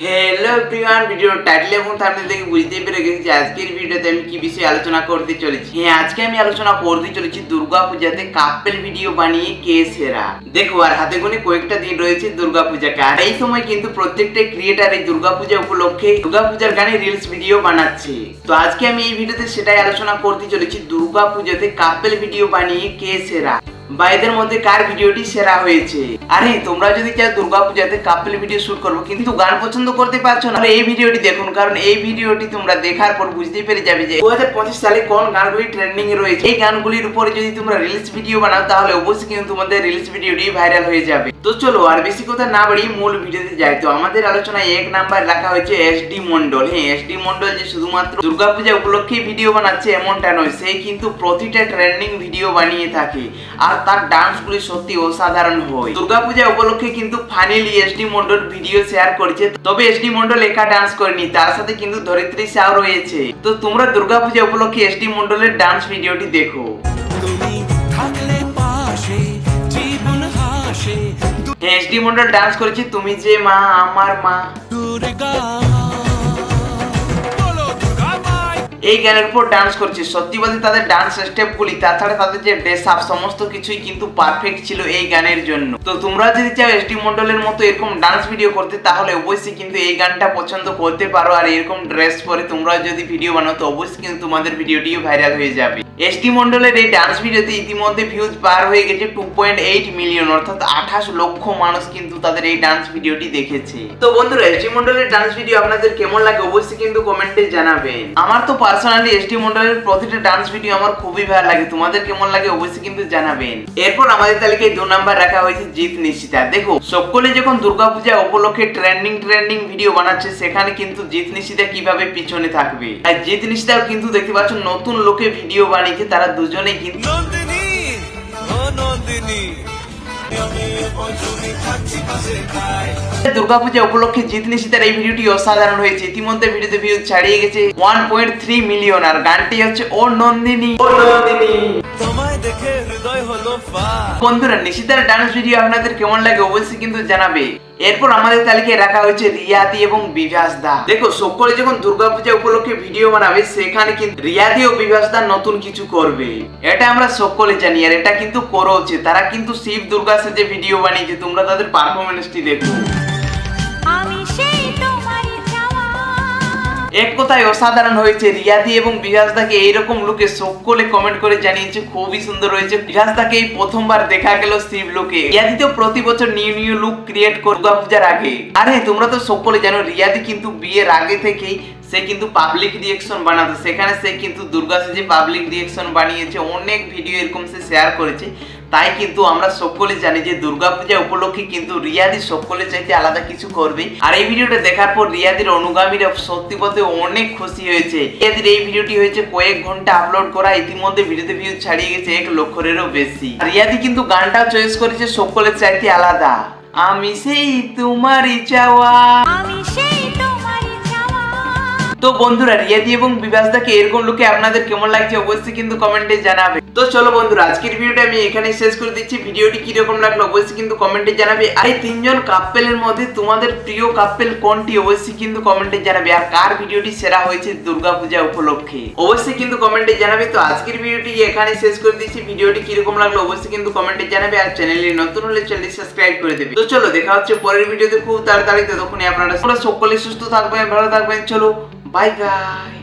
Hello everyone video title এবং thumbnail দেখে বুঝতেই পেরে গেছি যে আজকের ভিডিওতে আমি কি বিষয়ে আলোচনা করতে চলেছি। হ্যাঁ আজকে আমি আলোচনা করতে চলেছি দুর্গা পূজাতে কাপেল ভিডিও বানিয়ে কে সেরা। দেখো, আর হাতে গুনে কয়েকটা দিন রয়েছে দুর্গা পূজাকে আর এই সময় কিন্তু প্রত্যেকটা ক্রিয়েটার এই দুর্গা পূজা উপলক্ষে দুর্গা পূজার গানে রিলস ভিডিও বানাচ্ছে। তো আজকে আমি এই ভিডিওতে সেটাই আলোচনা করতে চলেছি দুর্গা পূজাতে কাপেল ভিডিও বানিয়ে কে সেরা। বা এদের মধ্যে কার ভিডিওটি সেরা হয়েছে? আরে, তোমরা যদি চাও দুর্গা পূজাতে কাপেল ভিডিও শুট করব, কিন্তু গান পছন্দ করতে পারছ না। এই ভিডিওটি দেখুন, কারণ এই ভিডিওটি তোমরা দেখার পর বুঝতেই পেরে যাবে যে দু সালে কোন গানগুলি ট্রেন্ডিং এ রয়েছে। এই গানগুলির উপরে যদি তোমরা রিলস ভিডিও বানাও, তাহলে অবশ্যই কিন্তু তোমাদের রিলস ভিডিওটি ভাইরাল হয়ে যাবে। তো চলো, আর বেশি কথা না বাড়িয়ে মূল ভিডিওতে যাই। তো আমাদের আলোচনায় এক নাম্বার রাখা হয়েছে এস ডি মন্ডল হ্যাঁ এস ডি মন্ডল যে শুধুমাত্র দুর্গাপূজা উপলক্ষে ভিডিও বানাচ্ছে, এমনটা নয়, সে কিন্তু প্রতিটা ট্রেন্ডিং ভিডিও বানিয়ে থাকে। আর তার ডান্সগুলি সত্যি অসাধারণ হয়। দুর্গাপূজা উপলক্ষে কিন্তু finally S D Mondal video share করেছে। তবে এস ডি মন্ডল একা ডান্স করেনি, তার সাথে কিন্তু ধরিত্রী সাও রয়েছে। তো তোমরা দুর্গাপূজা উপলক্ষে এস ডি মন্ডলের ডান্স ভিডিওটি দেখো। এস ডি মন্ডল ডান্স করেছে, তুমি যে মা, আমার মা। দুর্গা এই গানের উপর ডান্স করছে। সত্যি বলতে তাদের ডান্স স্টেপগুলি তাছাড়া তাদের যে ড্রেস আপ সমস্ত কিছুই কিন্তু পারফেক্ট ছিল এই গানের জন্য। তো তোমরা যদি চাও এসডি মন্ডলের মতো এরকম ডান্স ভিডিও করতে, তাহলে অবশ্যই কিন্তু এই গানটা পছন্দ করতে পারো। আর এরকম ড্রেস পরে তোমরা যদি ভিডিও বানাও, তো অবশ্যই কিন্তু তোমাদের ভিডিওটিও ভাইরাল হয়ে যাবে। এসডি মন্ডলের এই ডান্স ভিডিওতে ইতিমধ্যে ভিউজ পার হয়ে গেছে টু পয়েন্ট এইট মিলিয়ন অর্থাৎ আঠাশ লক্ষ মানুষ কিন্তু তাদের এই ডান্স ভিডিওটি দেখেছে। তো বন্ধুরা এসডি মন্ডলের ডান্স ভিডিও আপনাদের কেমন লাগে, অবশ্যই কিন্তু কমেন্টে জানাবেন। আমার তো পার্সোনালি এসডি মন্ডলের প্রতিটা ডান্স ভিডিও আমার খুবই ভালো লাগে। তোমাদের কেমন লাগে অবশ্যই কিন্তু জানাবেন। এরপর আমাদের তালিকায় দু নাম্বার রাখা হয়েছে জিৎ নিশিতা। দেখো, সকলে যখন দুর্গাপূজা উপলক্ষে ট্রেন্ডিং ট্রেন্ডিং ভিডিও বানাচ্ছে, সেখানে কিন্তু জিৎ নিশিতা কীভাবে পিছনে থাকবে? আর জিৎ নিশিতাও কিন্তু দেখতে পাচ্ছ, নতুন লোকে ভিডিও বানিয়েছে, তারা দুজনেই কিন্তু নন্দিনী, ও নন্দিনী। দুর্গাপূজা উপলক্ষে জিতনি নিশিতার এই ভিডিওটি অসাধারণ হয়েছে। ইতিমধ্যে ভিডিওতে ভিউ ছাড়িয়ে গেছে ওয়ান পয়েন্ট থ্রি মিলিয়ন আর গানটি হচ্ছে ও নন্দিনী। ও নন্দিনী। তোমায় দেখে বন্ধুরা নিশিতার ডান্স ভিডিও আপনাদের কেমন লাগে অবশ্যই কিন্তু জানাবে। এরপর আমাদের তালিকায় রাখা হয়েছে রিয়াদি এবং বিভাস দা। দেখো, সকলে যখন দুর্গাপূজা উপলক্ষে ভিডিও বানাবে, সেখানে কিন্তু রিয়াদি ও বিভাস দা নতুন কিছু করবে। এটা আমরা সকলে জানি, আর এটা কিন্তু করা উচিত তারা কিন্তু শিব দুর্গা সেজে ভিডিও বানিয়েছে, তোমরা তাদের পারফরমেন্সটি দেখো। এক কথায় অসাধারণ হয়েছে। রিয়াদি এবং বিহাস দাকে এইরকম লুকে সকলে কমেন্ট করে জানিয়েছে, খুবই সুন্দর হয়েছে। বিহাস দাকে এই প্রথমবার দেখা গেল শিব লুকে রিয়াদি তো প্রতি বছর নিউ নিউ লুক ক্রিয়েট করে দুর্গা পূজার আগে। আরে, তোমরা তো সকলে জানো, রিয়াদি কিন্তু বিয়ের আগে থেকেই সে কিন্তু পাবলিক রিয়েকশন বানাতো। সেখানে সে কিন্তু দুর্গা সেজে পাবলিক রিয়েকশন বানিয়েছে। অনেক ভিডিও এরকম সে শেয়ার করেছে। তাই কিন্তু আমরা সকলে জানি যে দুর্গাপূজা উপলক্ষে কিন্তু রিয়াদি সকলে চাইতে আলাদা কিছু করবে। আর এই ভিডিওটা দেখার পর রিয়াদির অনুগামীরা সত্যি বলতে অনেক খুশি হয়েছে। রিয়াদির এই ভিডিওটি হয়েছে কয়েক ঘণ্টা আপলোড করা। ইতিমধ্যে ভিডিওতে ভিউ ছাড়িয়ে গেছে এক লক্ষেরও বেশি। রিয়াদি কিন্তু গানটা চয়েস করেছে সকলের চাইতে আলাদা। আমি সেই তোমারই চাওয়া। আমি সেই তো বন্ধুরা, রিয়াদি এবং বিভাসদাকে এরকম লোকে আপনাদের কেমন লাগছে অবশ্যই কিন্তু কমেন্টে জানাবে। তো চলো বন্ধুরা, আজকের ভিডিওটা আমি এখানে শেষ করে দিচ্ছি। ভিডিওটি কীরকম লাগল অবশ্যই কিন্তু কমেন্টে জানাবে। আর এই তিনজন কাপেলের মধ্যে তোমাদের প্রিয় কাপেল কোনটি অবশ্যই কিন্তু কমেন্টে জানাবে। আর কার ভিডিওটি সেরা হয়েছে দুর্গাপূজা উপলক্ষে? অবশ্যই কিন্তু কমেন্টে জানাবে। তো আজকের ভিডিওটি এখানে শেষ করে দিচ্ছি। ভিডিওটি কীরকম লাগল অবশ্যই কিন্তু কমেন্টে জানাবে। আর চ্যানেলে নতুন হলে চ্যানেলটি সাবস্ক্রাইব করে দেবে। তো চলো, দেখা হচ্ছে পরের ভিডিওতে খুব তাড়াতাড়ি। ততক্ষণই আপনারা সকলে সুস্থ থাকবেন, ভালো থাকবেন। চলো Bye guys.